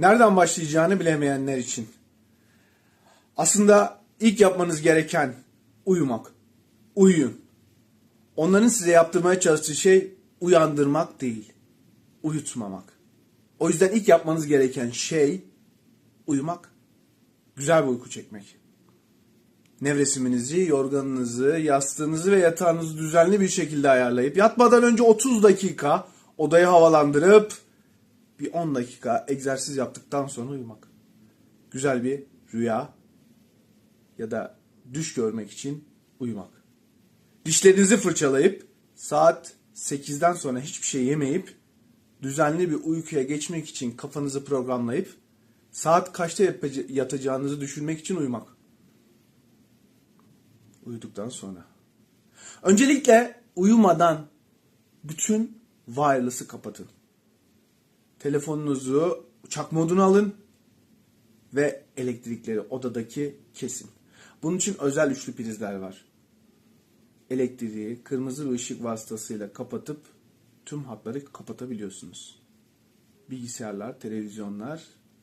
Nereden başlayacağını bilemeyenler için. Aslında ilk yapmanız gereken uyumak. Uyuyun. Onların size yaptırmaya çalıştığı şey uyandırmak değil, uyutmamak. O yüzden ilk yapmanız gereken şey uyumak, güzel bir uyku çekmek. Nevresiminizi, yorganınızı, yastığınızı ve yatağınızı düzenli bir şekilde ayarlayıp yatmadan önce 30 dakika odayı havalandırıp bir 10 dakika egzersiz yaptıktan sonra uyumak. Güzel bir rüya ya da düş görmek için uyumak. Dişlerinizi fırçalayıp saat 8'den sonra hiçbir şey yemeyip düzenli bir uykuya geçmek için kafanızı programlayıp saat kaçta yatacağınızı düşünmek için uyumak. Uyuduktan sonra. Öncelikle uyumadan bütün wireless'ı kapatın. Telefonunuzu uçak moduna alın ve elektrikleri odadaki kesin. Bunun için özel üçlü prizler var. Elektriği kırmızı bir ışık vasıtasıyla kapatıp tüm hatları kapatabiliyorsunuz. Bilgisayarlar, televizyonlar,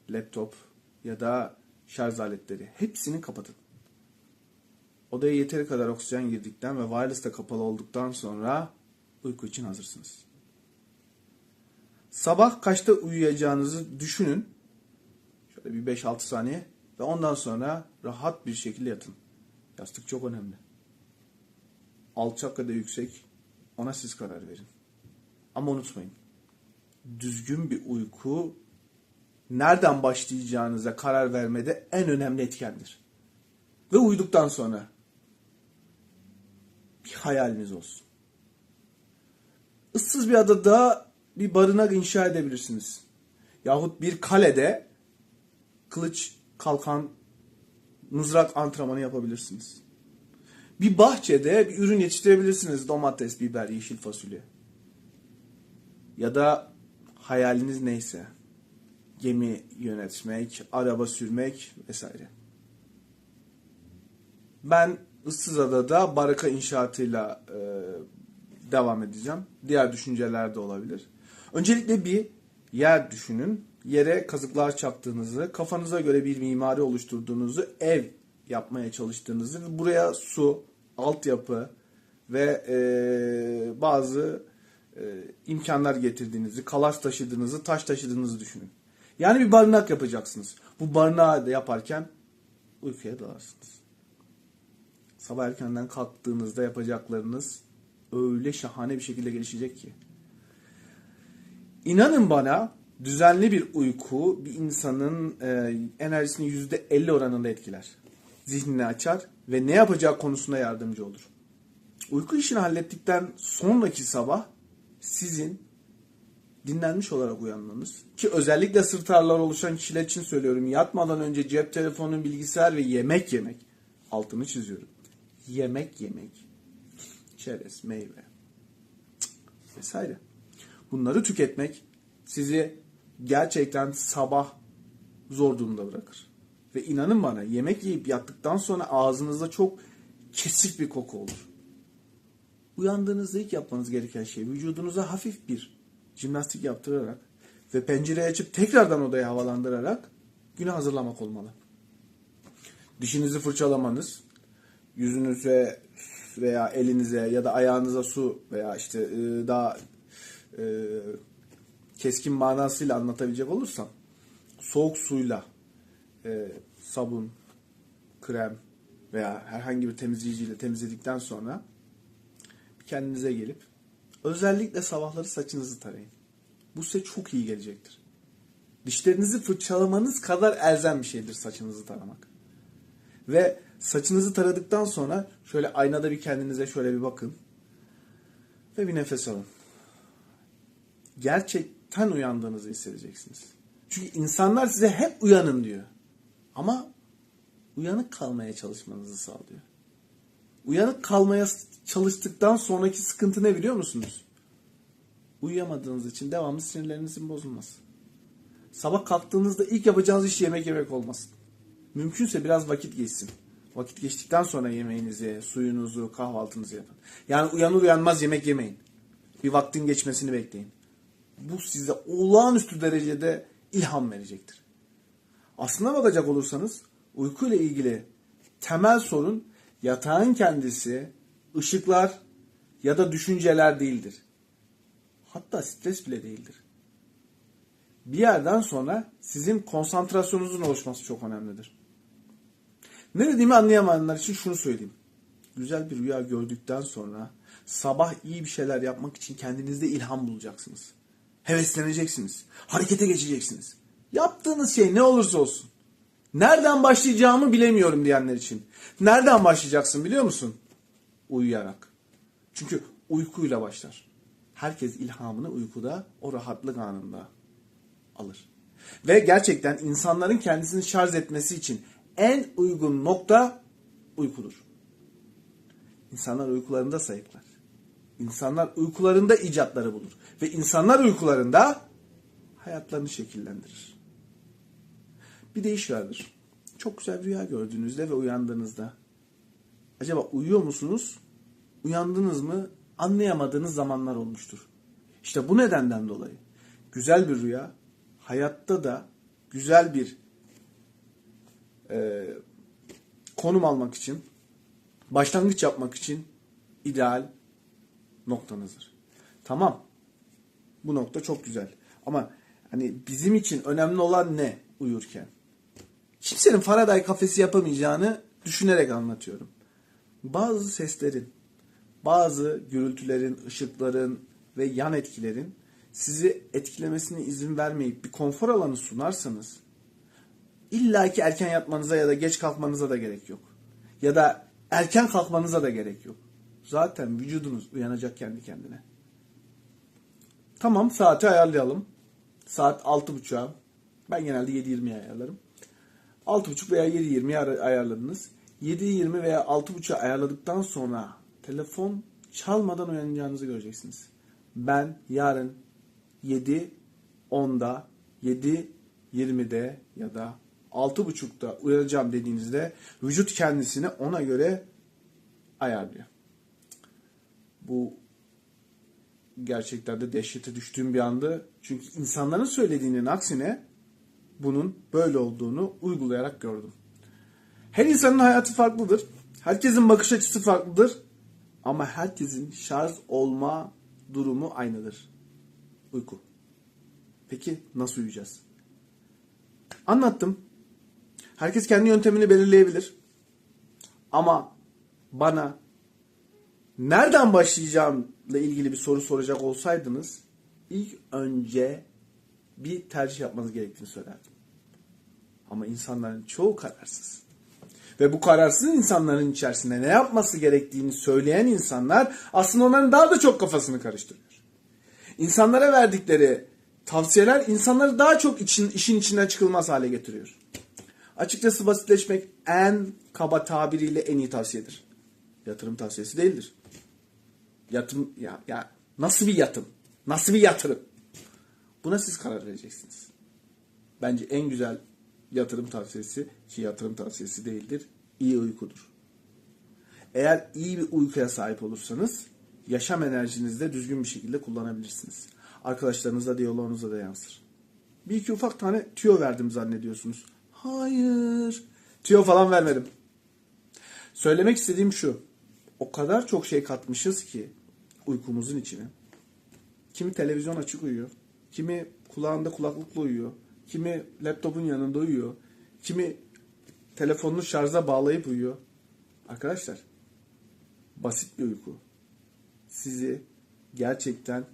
laptop ya da şarj aletleri hepsini kapatın. Odaya yeteri kadar oksijen girdikten ve wireless da kapalı olduktan sonra uyku için hazırsınız. Sabah kaçta uyuyacağınızı düşünün. Şöyle bir 5-6 saniye ve ondan sonra rahat bir şekilde yatın. Yastık çok önemli. Alçak ya da yüksek ona siz karar verin. Ama unutmayın. Düzgün bir uyku nereden başlayacağınıza karar vermede en önemli etkendir. Ve uyuduktan sonra bir hayaliniz olsun. Issız bir adada bir barınak inşa edebilirsiniz. Yahut bir kalede kılıç, kalkan, mızrak antrenmanı yapabilirsiniz. Bir bahçede bir ürün yetiştirebilirsiniz. Domates, biber, yeşil fasulye. Ya da hayaliniz neyse. Gemi yönetmek, araba sürmek vesaire. Ben ıssız adada baraka inşaatıyla e, devam edeceğim. Diğer düşünceler de olabilir. Öncelikle bir yer düşünün. Yere kazıklar çaktığınızı, kafanıza göre bir mimari oluşturduğunuzu, ev yapmaya çalıştığınızı ve buraya su, altyapı ve e, bazı e, imkanlar getirdiğinizi, kalaş taşıdığınızı, taş taşıdığınızı düşünün. Yani bir barınak yapacaksınız. Bu barınağı da yaparken uykuya dalarsınız. Sabah erkenden kalktığınızda yapacaklarınız öyle şahane bir şekilde gelişecek ki. İnanın bana düzenli bir uyku bir insanın e, enerjisini %50 oranında etkiler. Zihnini açar ve ne yapacağı konusunda yardımcı olur. Uyku işini hallettikten sonraki sabah sizin dinlenmiş olarak uyanmanız ki özellikle sırt ağrıları oluşan kişiler için söylüyorum yatmadan önce cep telefonu, bilgisayar ve yemek yemek altını çiziyorum. Yemek yemek. Çerez, meyve vesaire. Bunları tüketmek sizi gerçekten sabah zor durumda bırakır. Ve inanın bana yemek yiyip yattıktan sonra ağzınızda çok kesik bir koku olur. Uyandığınızda ilk yapmanız gereken şey vücudunuza hafif bir jimnastik yaptırarak ve pencereyi açıp tekrardan odayı havalandırarak güne hazırlamak olmalı. Dişinizi fırçalamanız, yüzünüze veya elinize ya da ayağınıza su veya işte e, daha e, keskin manasıyla anlatabilecek olursam soğuk suyla e, sabun, krem veya herhangi bir temizleyiciyle temizledikten sonra kendinize gelip özellikle sabahları saçınızı tarayın. Bu size çok iyi gelecektir. Dişlerinizi fırçalamanız kadar elzem bir şeydir saçınızı taramak. Ve saçınızı taradıktan sonra şöyle aynada bir kendinize şöyle bir bakın. Ve bir nefes alın. Gerçekten uyandığınızı hissedeceksiniz. Çünkü insanlar size hep uyanın diyor. Ama uyanık kalmaya çalışmanızı sağlıyor. Uyanık kalmaya çalıştıktan sonraki sıkıntı ne biliyor musunuz? Uyuyamadığınız için devamlı sinirlerinizin bozulması. Sabah kalktığınızda ilk yapacağınız iş yemek yemek olmasın. Mümkünse biraz vakit geçsin. Vakit geçtikten sonra yemeğinizi, suyunuzu, kahvaltınızı yapın. Yani uyanır uyanmaz yemek yemeyin. Bir vaktin geçmesini bekleyin. Bu size olağanüstü derecede ilham verecektir. Aslına bakacak olursanız uyku ile ilgili temel sorun yatağın kendisi, ışıklar ya da düşünceler değildir. Hatta stres bile değildir. Bir yerden sonra sizin konsantrasyonunuzun oluşması çok önemlidir. Ne dediğimi anlayamayanlar için şunu söyleyeyim. Güzel bir rüya gördükten sonra sabah iyi bir şeyler yapmak için kendinizde ilham bulacaksınız. Hevesleneceksiniz. Harekete geçeceksiniz. Yaptığınız şey ne olursa olsun. Nereden başlayacağımı bilemiyorum diyenler için. Nereden başlayacaksın biliyor musun? Uyuyarak. Çünkü uykuyla başlar. Herkes ilhamını uykuda, o rahatlık anında alır. Ve gerçekten insanların kendisini şarj etmesi için en uygun nokta uykudur. İnsanlar uykularında sayıklar. İnsanlar uykularında icatları bulur. Ve insanlar uykularında hayatlarını şekillendirir. Bir de iş vardır. Çok güzel rüya gördüğünüzde ve uyandığınızda. Acaba uyuyor musunuz? Uyandınız mı? Anlayamadığınız zamanlar olmuştur. İşte bu nedenden dolayı güzel bir rüya hayatta da güzel bir e, konum almak için, başlangıç yapmak için ideal noktanızdır. Tamam. Bu nokta çok güzel. Ama hani bizim için önemli olan ne uyurken? Kimsenin Faraday kafesi yapamayacağını düşünerek anlatıyorum. Bazı seslerin, bazı gürültülerin, ışıkların ve yan etkilerin sizi etkilemesine izin vermeyip bir konfor alanı sunarsanız illa ki erken yatmanıza ya da geç kalkmanıza da gerek yok. Ya da erken kalkmanıza da gerek yok. Zaten vücudunuz uyanacak kendi kendine. Tamam saati ayarlayalım. Saat 6.30'a. Ben genelde 7.20'ye ayarlarım. 6.30 veya 7.20'ye ayarladınız. 7.20 veya 6.30'a ayarladıktan sonra telefon çalmadan uyanacağınızı göreceksiniz. Ben yarın 7 10'da 7 20'de ya da 6.30'da uyanacağım dediğinizde vücut kendisini ona göre ayarlıyor. Bu gerçekten de dehşete düştüğüm bir andı. Çünkü insanların söylediğinin aksine bunun böyle olduğunu uygulayarak gördüm. Her insanın hayatı farklıdır. Herkesin bakış açısı farklıdır. Ama herkesin şarj olma durumu aynıdır. Uyku. Peki nasıl uyuyacağız? Anlattım. Herkes kendi yöntemini belirleyebilir. Ama bana nereden başlayacağımla ilgili bir soru soracak olsaydınız ilk önce bir tercih yapmanız gerektiğini söylerdim. Ama insanların çoğu kararsız. Ve bu kararsız insanların içerisinde ne yapması gerektiğini söyleyen insanlar aslında onların daha da çok kafasını karıştırıyor. İnsanlara verdikleri tavsiyeler insanları daha çok için, işin içinden çıkılmaz hale getiriyor. Açıkçası basitleşmek en kaba tabiriyle en iyi tavsiyedir. Yatırım tavsiyesi değildir. Yatım ya, ya nasıl bir yatım? Nasıl bir yatırım? Buna siz karar vereceksiniz. Bence en güzel yatırım tavsiyesi ki yatırım tavsiyesi değildir. iyi uykudur. Eğer iyi bir uykuya sahip olursanız yaşam enerjinizi de düzgün bir şekilde kullanabilirsiniz. Arkadaşlarınızla diyaloğunuza da yansır. Bir iki ufak tane tüyo verdim zannediyorsunuz. Hayır. Tüyo falan vermedim. Söylemek istediğim şu. O kadar çok şey katmışız ki uykumuzun içine. Kimi televizyon açık uyuyor. Kimi kulağında kulaklıkla uyuyor. Kimi laptopun yanında uyuyor. Kimi telefonunu şarja bağlayıp uyuyor. Arkadaşlar basit bir uyku sizi gerçekten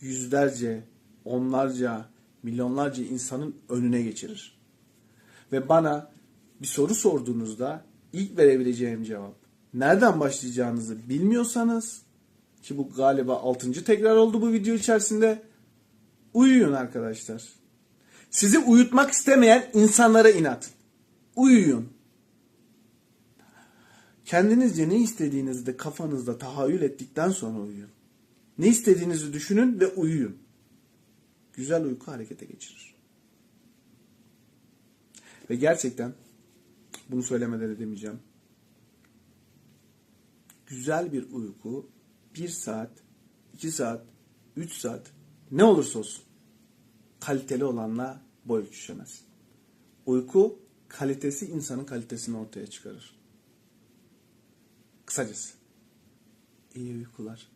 yüzlerce, onlarca, milyonlarca insanın önüne geçirir. Ve bana bir soru sorduğunuzda ilk verebileceğim cevap nereden başlayacağınızı bilmiyorsanız ki bu galiba 6. tekrar oldu bu video içerisinde uyuyun arkadaşlar. Sizi uyutmak istemeyen insanlara inat. Uyuyun. Kendinizce ne istediğinizi de kafanızda tahayyül ettikten sonra uyuyun. Ne istediğinizi düşünün ve uyuyun. Güzel uyku harekete geçirir. Ve gerçekten bunu söylemeden edemeyeceğim. Güzel bir uyku bir saat, iki saat, üç saat ne olursa olsun kaliteli olanla boy ölçüşemez. Uyku kalitesi insanın kalitesini ortaya çıkarır. Kısacası. İyi uykular.